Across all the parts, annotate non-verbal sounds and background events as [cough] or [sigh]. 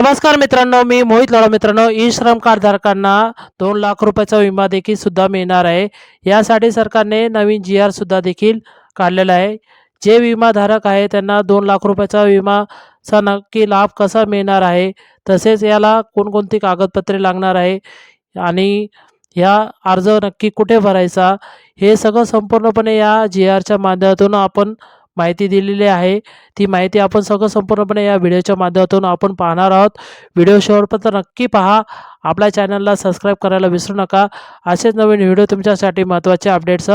नमस्कार मित्रांनो मी मोहित लाडा मित्रांनो. ई श्रम कार्डधारकांना दोन लाख रुपयाचा विमा देखील सुद्धा मिळणार आहे. यासाठी सरकारने नवीन जी आर सुद्धा देखील काढलेला आहे. जे विमाधारक आहे त्यांना दोन लाख रुपयाचा विमाचा नक्की लाभ कसा मिळणार आहे? तसेच याला कोणकोणती कागदपत्रे लागणार आहे? आणि ह्या अर्ज नक्की कुठे भरायचा? हे सगळं संपूर्णपणे या जी आरच्या माध्यमातून आपण माहिती दिलेली आहे. ती माहिती आपण सगळं संपूर्णपणे या व्हिडिओच्या माध्यमातून आपण पाहणार आहोत. व्हिडिओ शेवटपर्यंत नक्की पहा. आपल्या चॅनलला सबस्क्राईब करायला विसरू नका. असेच नवीन व्हिडिओ तुमच्यासाठी महत्त्वाचे अपडेट्स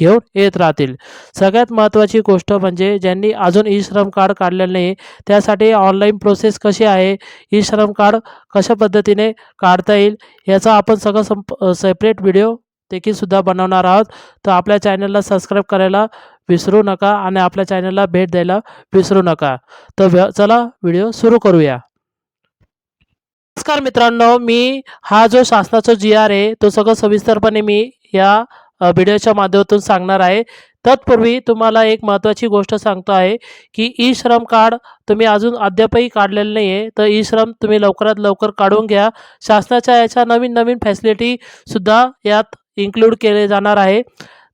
घेऊन येत राहतील. सगळ्यात महत्त्वाची गोष्ट म्हणजे ज्यांनी अजून ई श्रम कार्ड काढलेलं नाही त्यासाठी ऑनलाईन प्रोसेस कशी आहे ई श्रम कार्ड कशा पद्धतीने काढता येईल याचा आपण सगळं संप सेपरेट व्हिडिओ देखील सुद्धा बनवणार आहोत. तर आपल्या चॅनलला सबस्क्राईब करायला विसरू नका आणि आपल्या चॅनलला भेट द्यायला विसरू नका. तर चला व्हिडिओ सुरू करूया. नमस्कार मित्रांनो मी हा जो शासनाचा जी आर आहे तो सगळं सविस्तरपणे मी या व्हिडिओच्या माध्यमातून सांगणार आहे. तत्पूर्वी तुम्हाला एक महत्त्वाची गोष्ट सांगतो आहे की ई श्रम कार्ड तुम्ही अजून अद्यापही काढलेलं नाही आहे तर ई श्रम तुम्ही लवकरात लवकर काढून घ्या. शासनाच्या याच्या नवीन नवीन फॅसिलिटीसुद्धा यात इन्क्लूड केले जाणार आहे.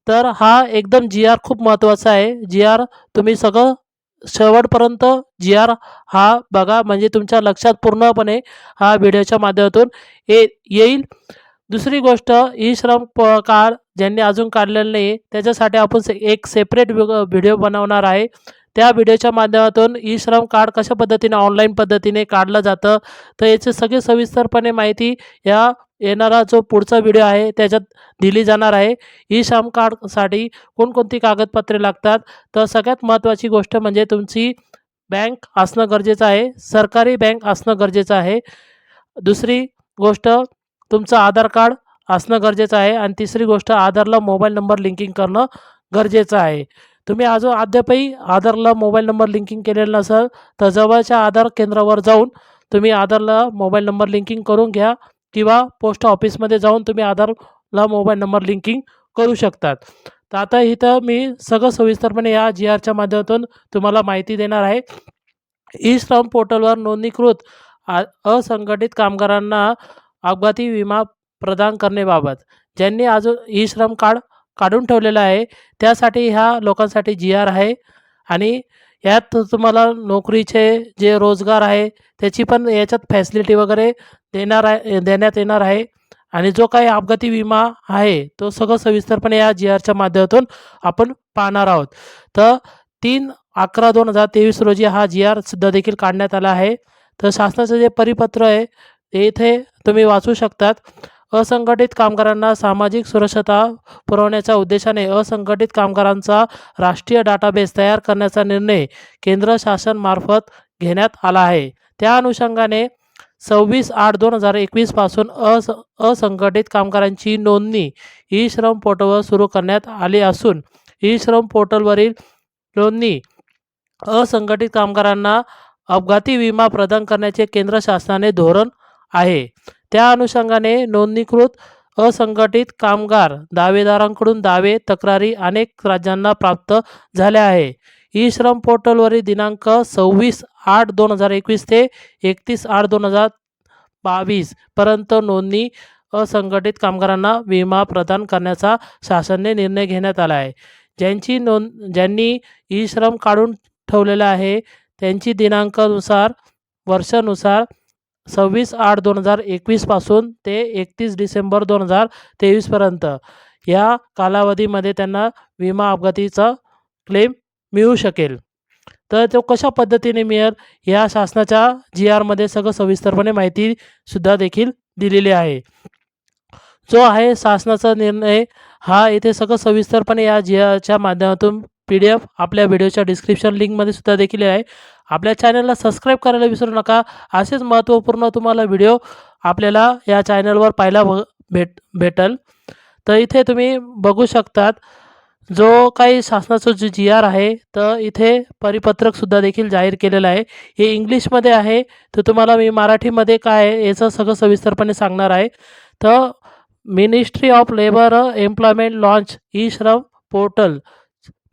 तर हा एकदम जी आर खूप महत्त्वाचा आहे. जी आर तुम्ही सगळं शेवटपर्यंत जी आर हा बघा. म्हणजे तुमच्या लक्षात पूर्णपणे हा व्हिडिओच्या माध्यमातून ये येईल. दुसरी गोष्ट ई श्रम प कार्ड ज्यांनी अजून काढलेलं नाही त्याच्यासाठी आपण से एक सेपरेट व्हिडिओ बनवणार आहे. त्या व्हिडिओच्या माध्यमातून ई श्रम कार्ड कशा पद्धतीने ऑनलाईन पद्धतीने काढलं जातं तर याची सगळी सविस्तरपणे माहिती या येणारा जो पुढचा व्हिडिओ आहे त्याच्यात दिली जाणार आहे. ई श्रम कार्डसाठी कोणकोणती कागदपत्रे लागतात? तर सगळ्यात महत्त्वाची गोष्ट म्हणजे तुमची बँक असणं गरजेचं आहे सरकारी बँक असणं गरजेचं आहे. दुसरी गोष्ट तुमचं आधार कार्ड असणं गरजेचं आहे आणि तिसरी गोष्ट आधारला मोबाईल नंबर लिंकिंग करणं गरजेचं आहे. तुम्ही अजून अद्यापही आधारला मोबाईल नंबर लिंकिंग केलेलं नसेल तर जवळच्या आधार केंद्रावर जाऊन तुम्ही आधारला मोबाईल नंबर लिंकिंग करून घ्या किंवा पोस्ट ऑफिसमध्ये जाऊन तुम्ही आधारला मोबाईल नंबर लिंकिंग करू शकतात. तर आता इथं मी सगळं सविस्तरपणे या जी आरच्या माध्यमातून तुम्हाला माहिती देणार आहे. ई श्रम पोर्टलवर नोंदणीकृत आ असंघटित कामगारांना अपघाती विमा प्रदान करण्याबाबत ज्यांनी अजून ई श्रम कार्ड काढून ठेवलेला आहे. त्यासाठी ह्या लोकांसाठी जी आर आहे. आणि यात तुम्हाला नोकरीचे जे रोजगार आहे त्याची पण याच्यात फॅसिलिटी वगैरे देणार आहे देण्यात येणार आहे. आणि जो काही अपघाती विमा आहे तो सगळं सविस्तरपणे या जी आरच्या माध्यमातून आपण पाहणार आहोत. तर तीन अकरा दोन हजार तेवीस रोजी हा जी आर सुद्धा देखील काढण्यात आला आहे. तर शासनाचं जे परिपत्र आहे ते इथे तुम्ही वाचू शकतात. असंघटित कामगारांना सामाजिक सुरक्षता पुरवण्याच्या उद्देशाने असंघटित कामगारांचा राष्ट्रीय डाटाबेस तयार करण्याचा निर्णय केंद्र शासनमार्फत घेण्यात आला आहे. त्या अनुषंगाने सव्वीस आठ दोन हजार एकवीसपासून अस असंघटित कामगारांची नोंदणी ई श्रम पोर्टलवर सुरू करण्यात आली असून ई श्रम पोर्टलवरील नोंदणी असंघटित कामगारांना अपघाती विमा प्रदान करण्याचे केंद्र शासनाने धोरण आहे. त्या अनुषंगाने नोंदणीकृत असंघटित कामगार दावेदारांकडून दावे तक्रारी अनेक राज्यांना प्राप्त झाल्या आहे. ई श्रम पोर्टलवरील दिनांक सव्वीस आठ दोन हजार एकवीस ते एकतीस आठ दोन हजार बावीस पर्यंत नोंदणी असंघटित कामगारांना विमा प्रदान करण्याचा शासनाने निर्णय घेण्यात आला आहे. ज्यांची नोंद ज्यांनी ई श्रम काढून ठेवलेला आहे त्यांची दिनांकानुसार वर्षानुसार सव्वीस आठ दोन हजार एकवीसपासून ते एकतीस डिसेंबर दोन हजार तेवीसपर्यंत या कालावधीमध्ये त्यांना विमा अपघातीचा क्लेम मिळू शकेल. तर तो कशा पद्धतीने मिळेल या शासनाच्या जी आरमध्ये सगळं सविस्तरपणे माहितीसुद्धा देखील दिलेली आहे. जो आहे शासनाचा निर्णय हा इथे सगळं सविस्तरपणे या जी आरच्या माध्यमातून पी डी एफ आपल्या व्हिडिओच्या डिस्क्रिप्शन लिंकमध्ये सुद्धा देखील आहे. आपल्या चॅनलला सबस्क्राईब करायला विसरू नका. असेच महत्त्वपूर्ण तुम्हाला व्हिडिओ आपल्याला या चॅनलवर पाहायला भेट भेटल. तर इथे तुम्ही बघू शकतात जो काही शासनाचं जो जी आर आहे तर इथे परिपत्रकसुद्धा देखील जाहीर केलेलं आहे. हे इंग्लिशमध्ये आहे. तर तुम्हाला मी मराठीमध्ये काय आहे याचं सगळं सविस्तरपणे सांगणार आहे. तर ministry of labour employment launch e Shram portal.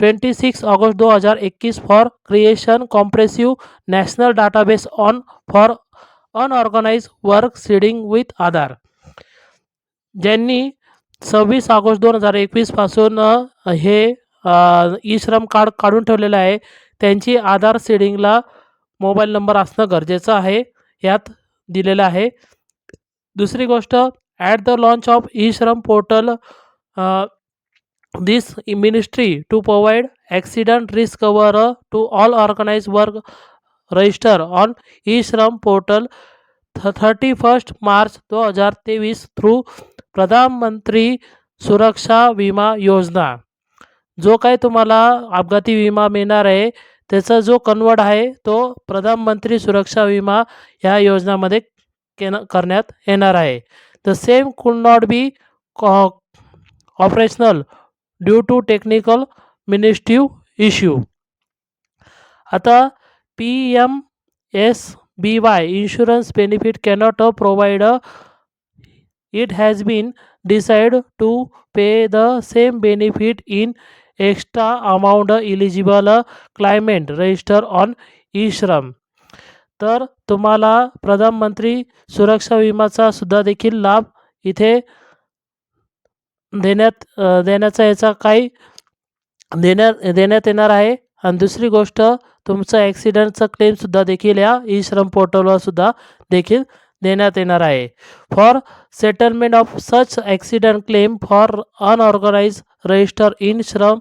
Twenty six August दो हज़ार इक्कीस for creation comprehensive national database on for unorganise work seeding with Aadhaar ज्यांनी सव्वीस ऑगस्ट दोन हजार एकवीसपासून हे ई श्रम कार्ड काढून ठेवलेलं आहे. त्यांची आधार सीडिंगला मोबाईल नंबर असणं गरजेचं आहे यात दिलेलं आहे. दुसरी गोष्ट at the launch of e Shram portal this ministry to provide accident risk cover to all organise work register on e Shram portal थ थर्टी फर्स्ट मार्च दो हजार तेवीस थ्रू प्रधानमंत्री सुरक्षा विमा योजना जो काही तुम्हाला अपघाती विमा मिळणार आहे त्याचा जो कन्वर्ट आहे तो प्रधानमंत्री सुरक्षा विमा ह्या योजनामध्ये केन करण्यात येणार आहे. The same could not be operational due to technical मिनिस्ट्रीव issue आता P M S B Y insurance benefit cannot provide it has been decide to pay the same benefit in extra amount eligible claimant register on e-श्रम तर तुम्हाला प्रधानमंत्री सुरक्षा विमाचा सुद्धा देखील लाभ इथे देण्यात देण्याचा याचा काही देण्यात देण्यात येणार आहे. आणि दुसरी गोष्ट तुमचं ॲक्सिडेंटचं क्लेमसुद्धा देखील या ई श्रम पोर्टलवर सुद्धा देखील देण्यात येणार आहे. For settlement of such accident claim for unorganise register in Shram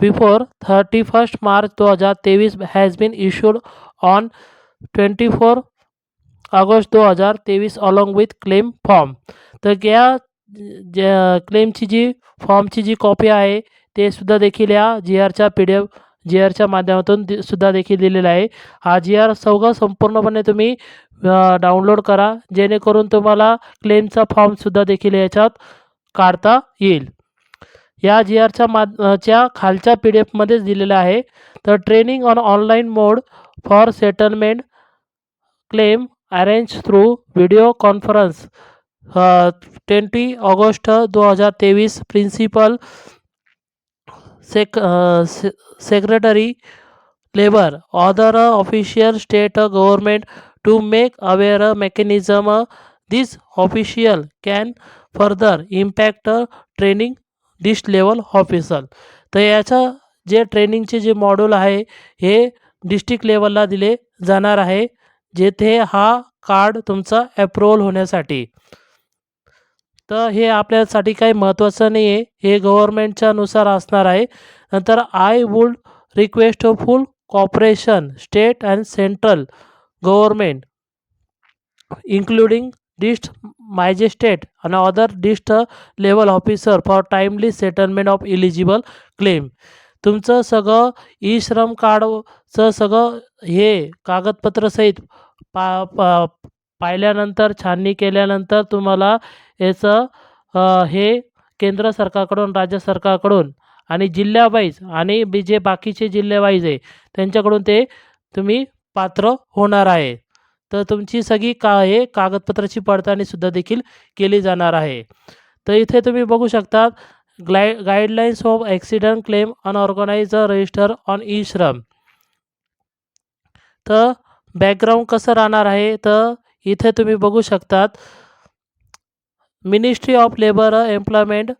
before thirty first March दो हजार तेईस has been issued on twenty four August दो हजार तेवीस अलॉंग विथ क्लेम फॉर्म तर या ज्या क्लेमची जी फॉर्मची जी कॉपी आहे ते सुद्धा देखील या जी आरच्या पी डी एफ जी आरच्या माध्यमातून दि सुद्धा देखील दिलेला आहे. हा जी आर सगळं संपूर्णपणे तुम्ही डाउनलोड करा जेणेकरून तुम्हाला क्लेमचा फॉर्मसुद्धा देखील याच्यात काढता येईल. या जी आरच्या माच्या खालच्या पी डी एफमध्येच दिलेलं आहे. तर training on online mode for settlement claim arrange through video conference. Twenty August दो हज़ार तेईस principal secretary labour other official state government to make aware mechanism this official can further impact training dist level officer तर याचं जे ट्रेनिंगचे जे module आहे हे district लेवलला दिले जाणार आहे जेथे हा कार्ड तुमचा ॲप्रुवल होण्यासाठी. तर हे आपल्यासाठी काही महत्त्वाचं नाही आहे. हे गव्हर्नमेंटच्या नुसार असणार आहे. नंतर I would request full cooperation state and central government including dist magistrate and other dist level officer for timely settlement of eligible claim तुमचं सगळं ई श्रम कार्डचं सगळं हे कागदपत्रसहित पा पा पाहिल्यानंतर छाननी केल्यानंतर तुम्हाला याचं हे केंद्र सरकारकडून राज्य सरकारकडून आणि जिल्ह्यावाईज आणि बी जे बाकीचे जिल्ह्यावाईज आहे त्यांच्याकडून ते तुम्ही पात्र होणार आहे. तर तुमची सगळी का हे कागदपत्राची पडताळणीसुद्धा देखील केली जाणार आहे. तर इथे तुम्ही बघू शकता ग्लाय guidelines of accident claim unorganise register on e Shram तर बॅकग्राऊंड कसं राहणार आहे? तर इथे तुम्ही बघू शकतात Ministry of Labour Employment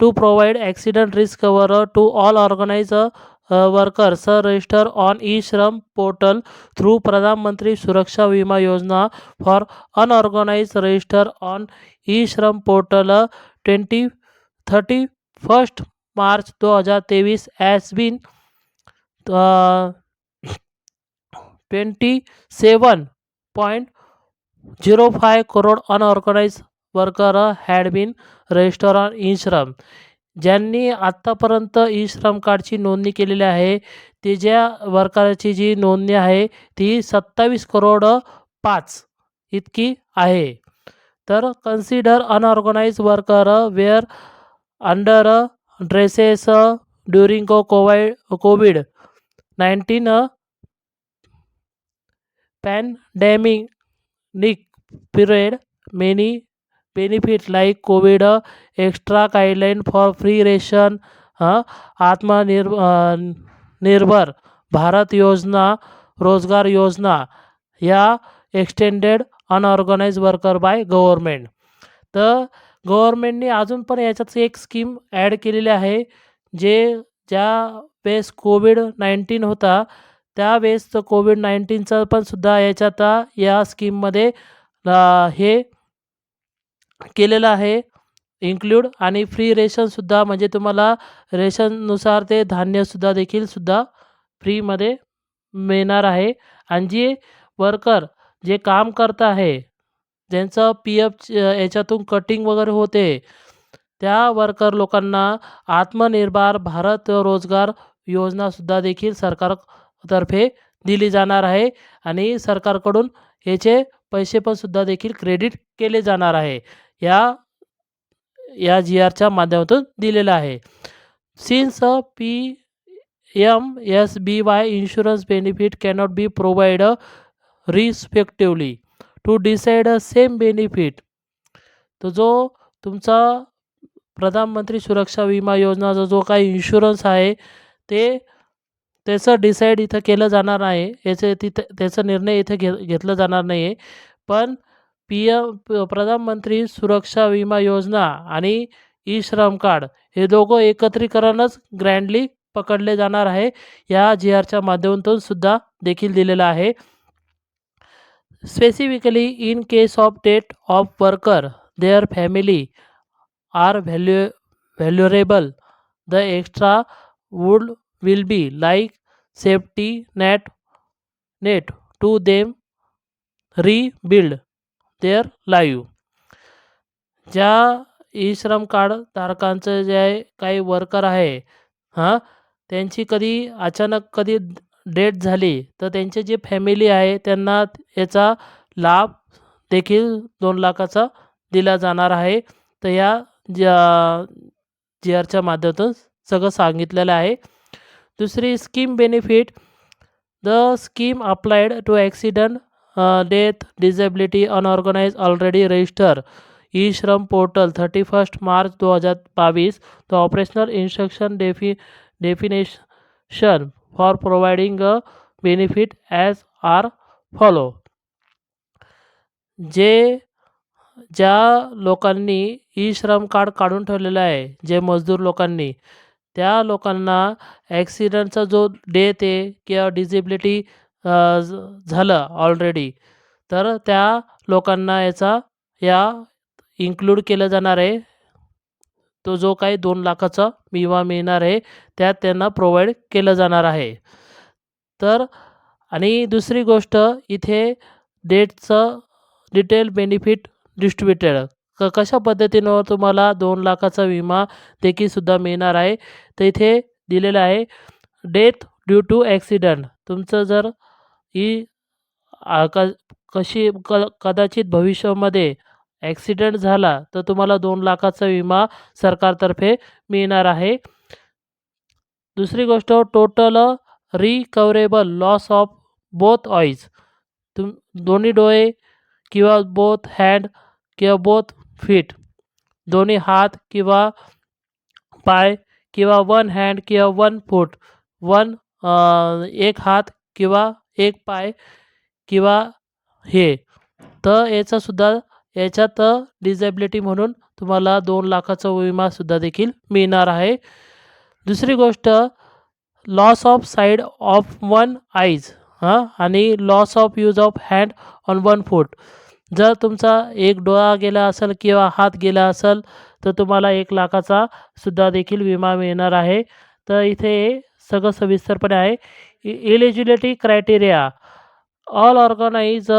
to provide accident risk cover to all organized uh, workers uh, register on e-shram portal through pradhan mantri suraksha Vima yojana for unorganized register on e-shram portal uh, 20 31st march 2023 has been uh, [coughs] 27.05 crore unorganized worker had been register on e Shram ज्यांनी आत्तापर्यंत E श्रम कार्डची नोंदणी केलेली आहे तिच्या ज्या वर्करची जी नोंदणी आहे ती सत्तावीस करोड पाच इतकी आहे. तर consider unorganise worker were under distress during covid covid nineteen pandemic Nick period many benefit like covid extra guideline for free ration आत्मनिर् Nirbhar Bharat योजना रोजगार योजना या extended unorganise worker by government तर गव्हर्मेंटने अजून पण याच्यात एक स्कीम ॲड केलेली आहे जे ज्या वेळेस कोविड नाईन्टीन होता त्यावेळेस तर कोविड नाईन्टीनचा पण सुद्धा याच्यात या स्कीममध्ये हे केलेलं आहे. इन्क्लूड आणि फ्री रेशनसुद्धा म्हणजे तुम्हाला रेशननुसार ते धान्यसुद्धा देखील सुद्धा फ्रीमध्ये मिळणार आहे. आणि जे वर्कर जे काम करत आहे ज्यांचं पी एफ याच्यातून कटिंग वगैरे होते त्या वर्कर लोकांना आत्मनिर्भर भारत रोजगार योजनासुद्धा देखील सरकारतर्फे दिली जाणार आहे. आणि सरकारकडून याचे पैसे पण सुद्धा देखील क्रेडिट केले जाणार आहे. या या जी आरच्या माध्यमातून दिलेलं आहे. Since P M S B Y insurance benefit cannot be provide respectively to decide a same benefit तो जो तुमचा प्रधानमंत्री सुरक्षा विमा योजनाचा जो काही इन्शुरन्स आहे ते त्याचं डिसाईड इथं केलं जाणार आहे याचे तिथं त्याचा निर्णय इथं घे घेतला जाणार नाही आहे पण पी एम प्रधानमंत्री सुरक्षा विमा योजना आणि ई श्रम कार्ड हे दोघं एकत्रीकरणच ग्रँडली पकडले जाणार आहे. या जी आरच्या माध्यमातून सुद्धा देखील दिलेलं आहे. Specifically in case of death of worker their family are value vulnerable the extra would will be like safety net net to them rebuild their live ज्या ई श्रम कार्ड धारकांचं जे आहे काही वर्कर आहे हां त्यांची कधी अचानक कधी डेट झाली तर त्यांचे जे फॅमिली आहे त्यांना याचा लाभ देखील दोन लाखाचा दिला जाणार आहे. तर या ज्या जी आरच्या माध्यमातून सगळं सांगितलेलं आहे. दुसरी scheme benefit the scheme applied to accident death disability unorganise already register e Shram portal thirty first March दो हजार बावीस the operational instruction डेफि definition for providing a benefit as are follow जे ज्या लोकांनी ई श्रम कार्ड काढून ठेवलेलं आहे जे मजदूर लोकांनी त्या लोकांना ॲक्सिडेंटचा जो डेथ आहे किंवा डिजेबिलिटी झालं ऑलरेडी तर त्या लोकांना याचा या इन्क्लूड केलं जाणार आहे. तो जो काही दोन लाखाचा विमा मिळणार आहे त्यात त्यांना प्रोव्हाइड केलं जाणार आहे. तर आणि दुसरी गोष्ट इथे डेटचं डिटेल बेनिफिट डिस्ट्रीब्युटेड क कशा पद्धतीनं तुम्हाला दोन लाखाचा विमा देखीलसुद्धा मिळणार आहे? तर इथे दिलेलं आहे डेथ ड्यू टू ॲक्सिडंट तुमचं जर ही क कशी क कदाचित भविष्यामध्ये ॲक्सिडेंट झाला तर तुम्हाला दोन लाखाचा विमा सरकारतर्फे मिळणार आहे. दुसरी गोष्ट total recoverable loss of both eyes तुम दोन्ही डोळे किंवा बोथ हँड किंवा बोथ फीट दोन्ही हात किंवा पाय किंवा वन हँड किंवा वन फूट वन एक हात किंवा एक पाय किंवा हे. तर याचासुद्धा याच्यात डिझॅबिलिटी म्हणून तुम्हाला दोन लाखाचा विमासुद्धा देखील मिळणार आहे. दुसरी गोष्ट loss of sight of one eyes हां आणि loss of use of hand on one foot जर तुमचा एक डोळा गेला असेल किंवा हात गेला असेल तर तुम्हाला एक लाखाचा सुद्धा देखील विमा मिळणार आहे. तर इथे सगळं सविस्तरपणे आहे. Eligibility criteria all organise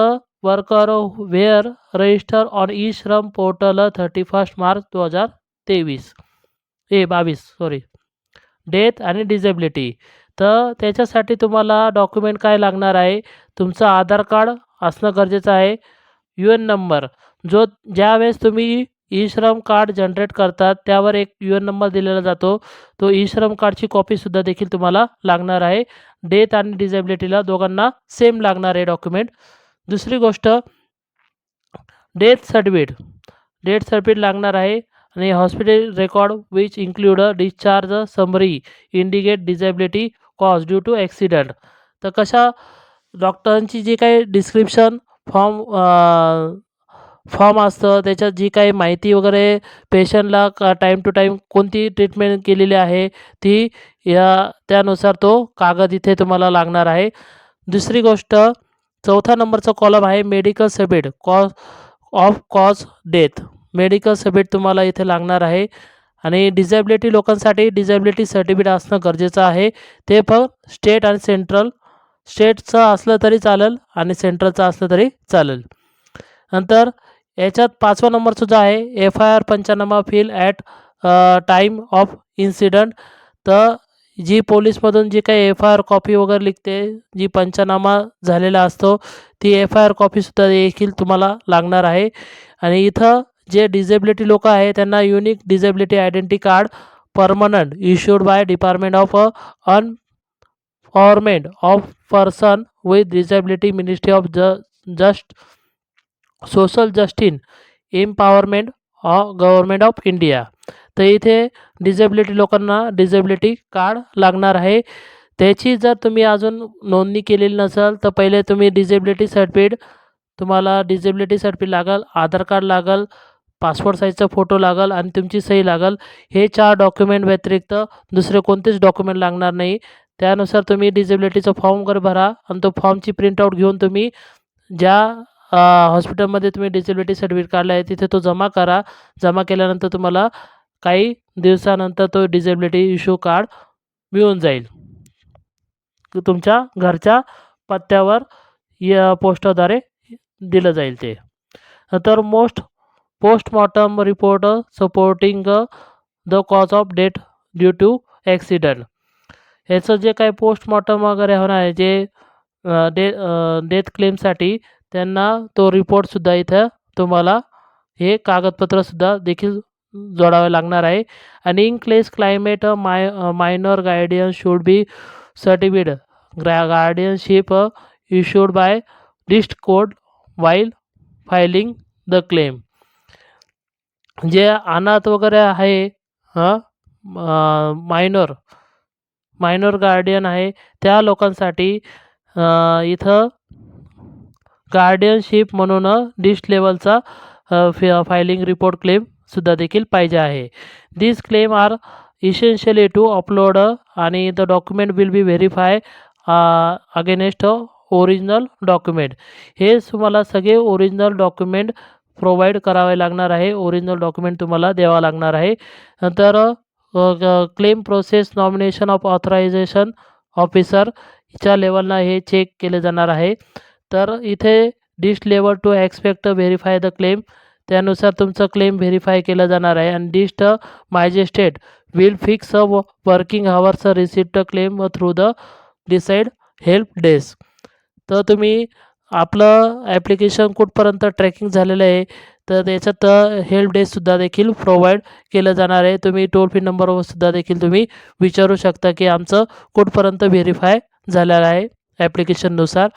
worker were register on e Shram portal thirty first March दोन हजार तेवीस ए बावीस सॉरी डेथ आणि डिजेबिलिटी तर त्याच्यासाठी तुम्हाला डॉक्युमेंट काय लागणार आहे? तुमचं आधार कार्ड असणं गरजेचं आहे. यू एन नंबर जो ज्यावेळेस तुम्ही ई श्रम कार्ड जनरेट करतात त्यावर एक यू एन नंबर दिलेला जातो. तो ई श्रम कार्डची कॉपीसुद्धा देखील तुम्हाला लागणार आहे. डेथ आणि डिजेबिलिटीला दोघांना सेम लागणार आहे डॉक्युमेंट. दुसरी गोष्ट डेथ सर्टिफिकेट. डेथ सर्टिफिकेट लागणार आहे आणि hospital record which include discharge summary indicate disability cause due to accident. तर कशा डॉक्टरांची जी काही डिस्क्रिप्शन फॉर्म फॉर्म असतं. त्याच्यात जी काही माहिती वगैरे पेशंटला का टाईम टू टाईम कोणती ट्रीटमेंट केलेली आहे ती या त्यानुसार तो कागद इथे तुम्हाला लागणार आहे. दुसरी गोष्ट चौथा नंबरचा कॉलम आहे medical सबिट cause of cause death medical सबिट तुम्हाला इथे लागणार आहे. आणि डिझॅबिलिटी लोकांसाठी डिझॅबिलिटी सर्टिफिकेट असणं गरजेचं आहे. ते पण स्टेट आणि सेंट्रल स्टेटचं असलं तरी चालेल आणि सेंट्रलचं असलं तरी चालेल. नंतर याच्यात पाचवा नंबरसुद्धा जो आहे F I R panchnama fill at time of incident तर जी पोलीसमधून जी काही एफ आय आर कॉपी वगैरे लिखते जी पंचनामा झालेला असतो ती एफ आय आर कॉपीसुद्धा देखील तुम्हाला लागणार आहे. आणि इथं जे डिझेबिलिटी लोक आहे त्यांना unique disability identity card permanent issued by department of अनफॉर्मेंट of person with disability ministry of ज जस्ट सोशल जस्टिन एम्पॉवरमेंट ऑ गव्हर्मेंट ऑफ इंडिया. तर इथे डिजेबिलिटी लोकांना डिझेबिलिटी कार्ड लागणार आहे. त्याची जर तुम्ही अजून नोंदणी केलेली नसेल तर पहिले तुम्ही डिझेबिलिटी सर्टिफिकेट तुम्हाला डिझेबिलिटी सर्टिफिकेट लागेल आधार कार्ड लागेल पासपोर्ट साईजचा फोटो लागेल आणि तुमची सही लागेल. हे चार डॉक्युमेंट व्यतिरिक्त दुसरे कोणतेच डॉक्युमेंट लागणार नाही. त्यानुसार तुम्ही डिजेबिलिटीचा फॉर्म वगैरे भरा आणि तो फॉर्मची प्रिंटआउट घेऊन तुम्ही ज्या हॉस्पिटलमध्ये तुम्ही डिसेबिलिटी सर्टिफिकेट काढला आहे तिथे तो जमा करा. जमा केल्यानंतर तुम्हाला काही दिवसानंतर तो डिसेबिलिटी इश्यू कार्ड मिळून जाईल. तुमच्या घरच्या पत्त्यावर या पोस्टाद्वारे दिलं जाईल ते. तर most postmortem report supporting the cause of death due to accident. याचं जे काही पोस्टमॉर्टम वगैरे होणार आहे जे डे डेथ क्लेमसाठी त्यांना तो रिपोर्टसुद्धा इथं तुम्हाला हे कागदपत्रसुद्धा देखील जोडावे लागणार आहे. आणि in case claimant my minor guardian should be certificate ग्रा guardianship issued by list code while filing the claim जे अनाथ वगैरे आहे मायनर मायनर गार्डियन आहे त्या लोकांसाठी इथं गार्डियनशिप म्हणून डिश लेवलचा फायलिंग रिपोर्ट क्लेमसुद्धा देखील पाहिजे आहे. This claim are essentially to upload आणि the document will be verify against original document हे तुम्हाला सगळे ओरिजिनल डॉक्युमेंट प्रोव्हाइड करावे लागणार आहे. ओरिजिनल डॉक्युमेंट तुम्हाला द्यावा लागणार आहे. नंतर claim process nomination of authorisation ऑफिसरच्या लेवलला हे चेक केले जाणार आहे. तर इथे dist level to expect verify the claim त्यानुसार तुमचं क्लेम व्हेरीफाय केलं जाणार आहे. आणि dist magistrate will fix a working hours receipt claim through the decide help desk तर तुम्ही आपलं ॲप्लिकेशन कुठपर्यंत ट्रॅकिंग झालेलं आहे तर त्याच्यात हेल्प डेस्कसुद्धा देखील प्रोव्हाइड केलं जाणार आहे. तुम्ही टोल फ्री नंबरवर सुद्धा देखील तुम्ही विचारू शकता की आमचं कुठपर्यंत व्हेरीफाय झालेलं आहे ॲप्लिकेशननुसार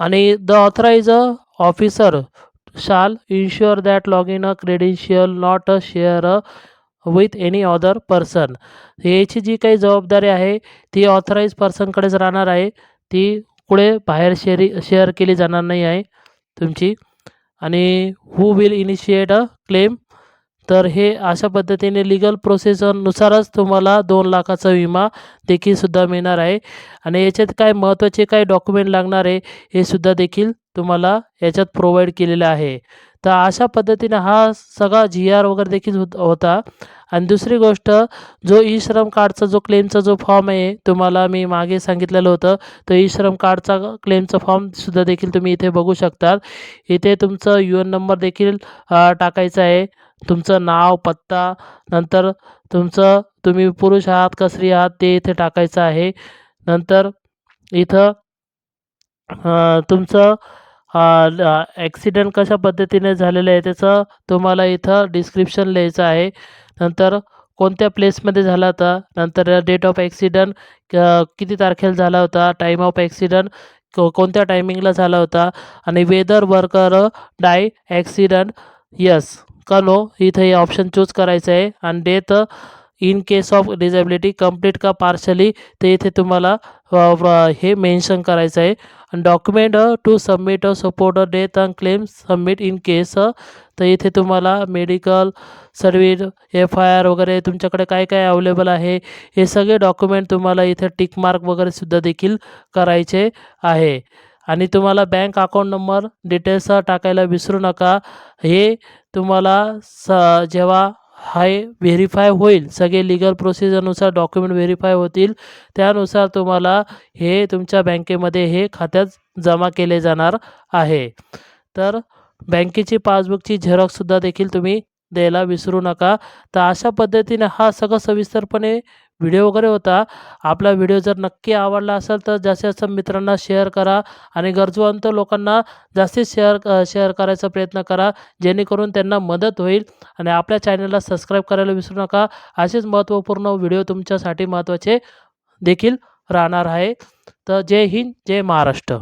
आणि the authorise officer shall ensure that log in a credential not a share with any other person याची जी काही जबाबदारी आहे ती ऑथराईज पर्सनकडेच राहणार आहे. ती पुढे बाहेर शेअरी शेअर केली जाणार नाही आहे तुमची. आणि who will initiate a claim तर हे अशा पद्धतीने लिगल प्रोसेसनुसारच तुम्हाला दोन लाखाचा विमा देखील सुद्धा मिळणार आहे. आणि याच्यात काय महत्त्वाचे काय डॉक्युमेंट लागणार आहे हे सुद्धा देखील तुम्हाला याच्यात प्रोव्हाइड केलेलं आहे. तर अशा पद्धतीने हा सगळा जी आर वगैरे देखील होता आणि दुसरी गोष्ट जो ई श्रम कार्डचा जो क्लेमचा जो फॉर्म आहे तुम्हाला मी मागे सांगितलेलं होतं तर ई श्रम कार्डचा क्लेमचा फॉर्मसुद्धा देखील तुम्ही इथे बघू शकतात. इथे तुमचं यू एन नंबर देखील टाकायचा आहे. तुमचं नाव पत्ता नंतर तुमचं तुम्ही पुरुष आहात का स्त्री आहात ते इथे टाकायचं आहे. नंतर इथं तुमचं ॲक्सिडेंट कशा पद्धतीने झालेलं आहे त्याचं तुम्हाला इथं डिस्क्रिप्शन लिहायचं आहे. नंतर कोणत्या प्लेसमध्ये झाला होता नंतर डेट ऑफ ॲक्सिडंट किती तारखेला झाला होता टाईम ऑफ ॲक्सिडंट को कोणत्या टायमिंगला झाला होता आणि whether worker die accident yes का नो इथं हे ऑप्शन चूज करायचं आहे. आणि death in case of disability complete का पार्शली ते इथे तुम्हाला हे मेन्शन करायचं आहे. Document to submit support death and claim submit in case तर इथे तुम्हाला medical service F I R वगैरे तुमच्याकडे काय काय अवेलेबल आहे हे सगळे डॉक्युमेंट तुम्हाला इथे टिक मार्क वगैरे सुद्धा देखील करायचे आहे. आणि तुम्हाला बँक अकाउंट नंबर डिटेल्स टाकायला विसरू नका. हे तुम्हाला स जेव्हा हाय व्हेरीफाय होईल सगळे लिगल प्रोसिजरनुसार डॉक्युमेंट व्हेरीफाय होतील त्यानुसार तुम्हाला हे तुमच्या बँकेमध्ये हे खात्यात जमा केले जाणार आहे. तर बँकेची पासबुकची झेरॉक्ससुद्धा देखील तुम्ही द्यायला विसरू नका. तर अशा पद्धतीने हा सगळं सविस्तरपणे व्हिडिओ वगैरे होता. आपला व्हिडिओ जर नक्की आवडला असेल तर जास्तीत जास्त मित्रांना शेअर करा आणि गरजवंत लोकांना जास्तीत शेअर शेअर करायचा प्रयत्न करा जेणेकरून त्यांना मदत होईल. आणि आपल्या चॅनलला सबस्क्राईब करायला विसरू नका. असेच महत्त्वपूर्ण व्हिडिओ तुमच्यासाठी महत्त्वाचे देखील राहणार आहे. तर जय हिंद जय महाराष्ट्र.